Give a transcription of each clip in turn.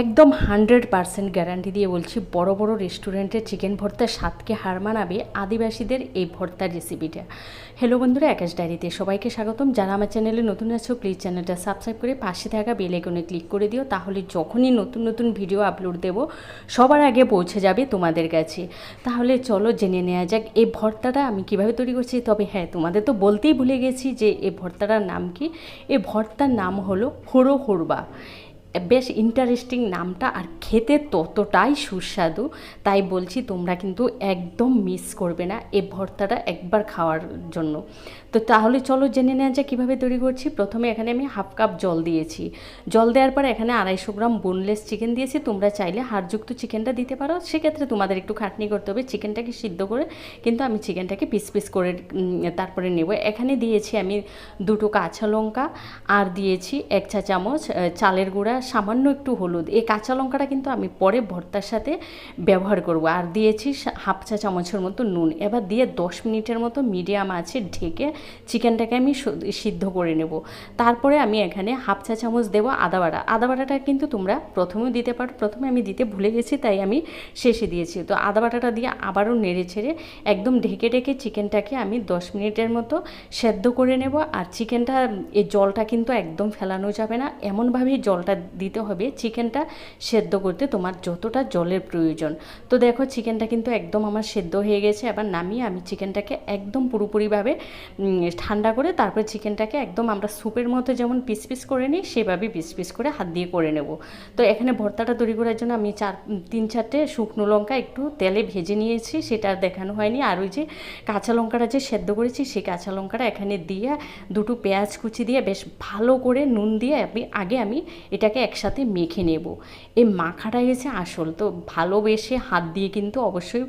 একদম hundred percent guarantee দিয়ে বলছি, বড় বড় রেস্টুরেন্টের চিকেন ভর্তার স্বাদকে হার মানাবে আদিবাসীদের এই ভর্তার রেসিপিটা হ্যালো বন্ধুরা একাশ ডায়েরিতে সবাইকে স্বাগতম। যারা আমার চ্যানেলে নতুন আছো প্লিজ চ্যানেলটা সাবস্ক্রাইব করে পাশে থাকা বেল ক্লিক করে দিও, তাহলে যখনই নতুন নতুন ভিডিও আপলোড দেব, সবার আগে পৌঁছে যাবে তোমাদের কাছে। তাহলে চলো জেনে নেওয়া যাক, এই ভর্তাটা আমি কীভাবে তৈরি করছি? তবে হ্যাঁ তোমাদের তো বলতেই ভুলে গেছি যে এই ভর্তাটার নাম কি? এই ভর্তার নাম হলো হুড়ো হুড়বা। বেশ ইন্টারেস্টিং নামটা আর খেতে ততটাই সুস্বাদু। তাই বলছি তোমরা কিন্তু একদম মিস করবে না এ ভর্তাটা একবার খাওয়ার জন্য। তো তাহলে চলো জেনে নেওয়া যায় কীভাবে তৈরি করছি। প্রথমে এখানে আমি হাফ কাপ জল দিয়েছি। জল দেওয়ার পর এখানে আড়াইশো গ্রাম বোনলেস চিকেন দিয়েছি। তোমরা চাইলে হাড়যুক্ত চিকেনটা দিতে পারো। সেক্ষেত্রে তোমাদের একটু খাটনি করতে হবে। চিকেনটাকে সিদ্ধ করে কিন্তু আমি চিকেনটাকে পিস পিস করে তারপরে নেব। এখানে দিয়েছি আমি দুটো কাঁচা লঙ্কা আর দিয়েছি এক চা চামচ চালের গুঁড়া সামান্য একটু হলুদ। এই কাঁচা লঙ্কাটা কিন্তু আমি পরে ভর্তার সাথে ব্যবহার করব। আর দিয়েছি হাফ চা চামচের মতো নুন। এবার দিয়ে দশ মিনিটের মতো মিডিয়াম আছে ঢেকে চিকেনটাকে আমি সিদ্ধ করে নেব। তারপরে আমি এখানে হাফ চা চামচ দেবো আদা বাটা। আদা বাটাটা কিন্তু তোমরা প্রথমেও দিতে পারো। প্রথমে আমি দিতে ভুলে গেছি, তাই আমি শেষে দিয়েছি। তো আদা বাটাটা দিয়ে আবারও নেড়ে ছেড়ে একদম ঢেকে ঢেকে চিকেনটাকে আমি দশ মিনিটের মতো সেদ্ধ করে নেব। আর চিকেনটা এই জলটা কিন্তু একদম ফেলানো যাবে না। এমনভাবেই জলটা দিতে হবে, চিকেনটা সেদ্ধ করতে তোমার যতটা জলের প্রয়োজন। তো দেখো চিকেনটা কিন্তু একদম আমার সেদ্ধ হয়ে গেছে, এবার নামিয়ে আমি চিকেনটাকে একদম পুরোপুরিভাবে ঠান্ডা করে তারপরে চিকেনটাকে একদম আমরা স্যুপের মতো যেমন পিস পিস করে নিই সেভাবে পিস পিস করে হাত দিয়ে করে নেব। তো এখানে ভর্তাটা তৈরি করার জন্য আমি চার, তিন চারটে শুকনো লঙ্কা একটু তেলে ভেজে নিয়েছি, সেটা দেখানো হয়নি। আর ওই যে কাঁচা লঙ্কাটা যে সেদ্ধ করেছি, সেই কাঁচা লঙ্কাটা এখানে দিয়ে দুটো পেঁয়াজ কুচি দিয়ে বেশ ভালো করে নুন দিয়ে আমি, আগে আমি এটাকে একসাথে মেখে নেব। এই মাখাটা গেছে আসল। তো ভালোবেসে হাত দিয়ে কিন্তু অবশ্যই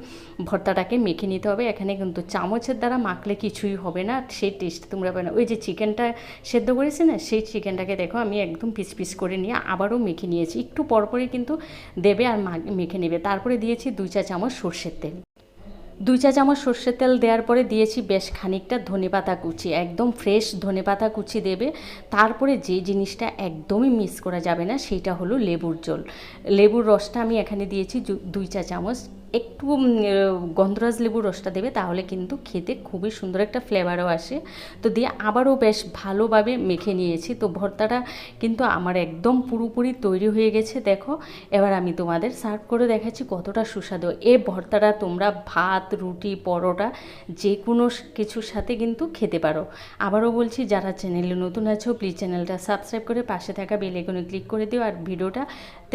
ভর্তাটাকে মেখে নিতে হবে। এখানে কিন্তু চামচের দ্বারা মাখলে কিছুই হবে না। সেই টেস্ট তোমরা পাবে না। ওই যে চিকেনটা সেদ্ধ করেছি না, সেই চিকেনটাকে দেখো আমি একদম পিস পিস করে নিয়ে আবারও মেখে নিয়েছি। একটু পরপরই কিন্তু দেবে আর মেখে নেবে। তারপরে দিয়েছি দুই চা চামচ সর্ষের তেল। দুই চা চামচ সর্ষের তেল দেওয়ার পরে দিয়েছি বেশ খানিকটা ধনেপাতা কুচি। একদম ফ্রেশ ধনেপাতা কুচি দেবে। তারপরে যে জিনিসটা একদমই মিস করা যাবে না সেইটা হলো লেবুর জল। লেবুর রসটা আমি এখানে দিয়েছি দুই চা চামচ একটু গন্ধরাজ লেবুর রসটা দেবে, তাহলে কিন্তু খেতে খুবই সুন্দর একটা ফ্লেভারও আসে। তো দিয়ে আবারও বেশ ভালোভাবে মেখে নিয়েছি। তো ভর্তাটা কিন্তু আমার একদম পুরোপুরি তৈরি হয়ে গেছে, দেখো। এবার আমি তোমাদের সার্ভ করে দেখাচ্ছি কতটা সুস্বাদু। এ ভর্তাটা তোমরা ভাত, রুটি, পরোটা, যে কোনো কিছুর সাথে কিন্তু খেতে পারো। আবারও বলছি, যারা চ্যানেলে নতুন আছো প্লিজ চ্যানেলটা সাবস্ক্রাইব করে পাশে থাকা বেল আইকনে ক্লিক করে দিও। আর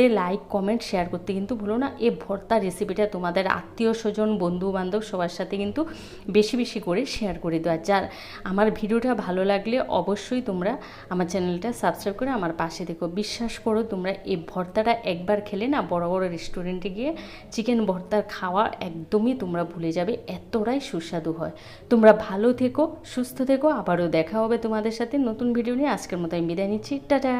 ভিডিওটাতে লাইক কমেন্ট শেয়ার করতে কিন্তু ভুলো না। এ ভর্তা রেসিপিটা তোমাদের আত্মীয় স্বজন বন্ধু বান্ধব সবার সাথে কিন্তু বেশি বেশি করে শেয়ার করে দিও। আর যার আমার ভিডিওটা ভালো লাগলে অবশ্যই তোমরা আমার চ্যানেলটা সাবস্ক্রাইব করে আমার পাশে দেখো বিশ্বাস করো, তোমরা এই ভর্তাটা একবার খেলে না বড় বড় রেস্টুরেন্টে গিয়ে চিকেন ভর্তার খাওয়া একদমই তোমরা ভুলে যাবে, এতটাই সুস্বাদু হয়। তোমরা ভালো থেকো, সুস্থ থেকো, আবারও দেখা হবে তোমাদের সাথে নতুন ভিডিও নিয়ে। আজকের মতো আমি বিদায় নিচ্ছি। টাটা!